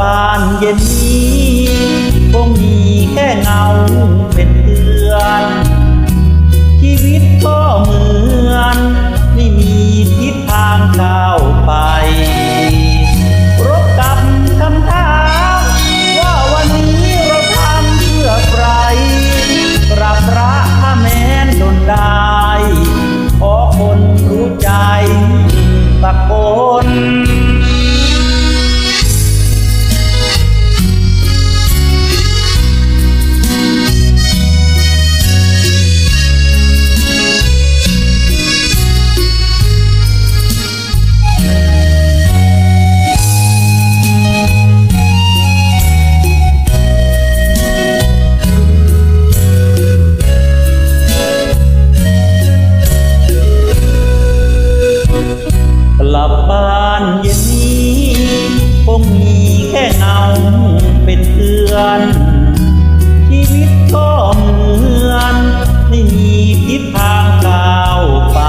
บ้านเย็นนี้คงมีแค่เงา บ้านเย็นนี้คงมีแค่เงาเป็นเพื่อน ชีวิตก็เหมือนไม่มีทิศทางก้าวไป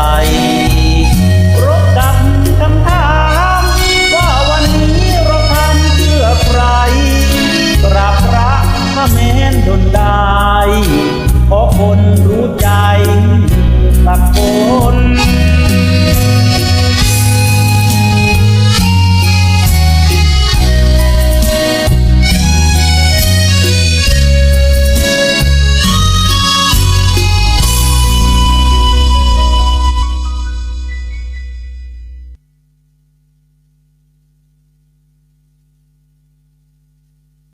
รถดับคำถามว่าวันนี้เราทำเพื่อใครกราบระถ้าแม้ดนได้ขอคนรู้ใจสักคน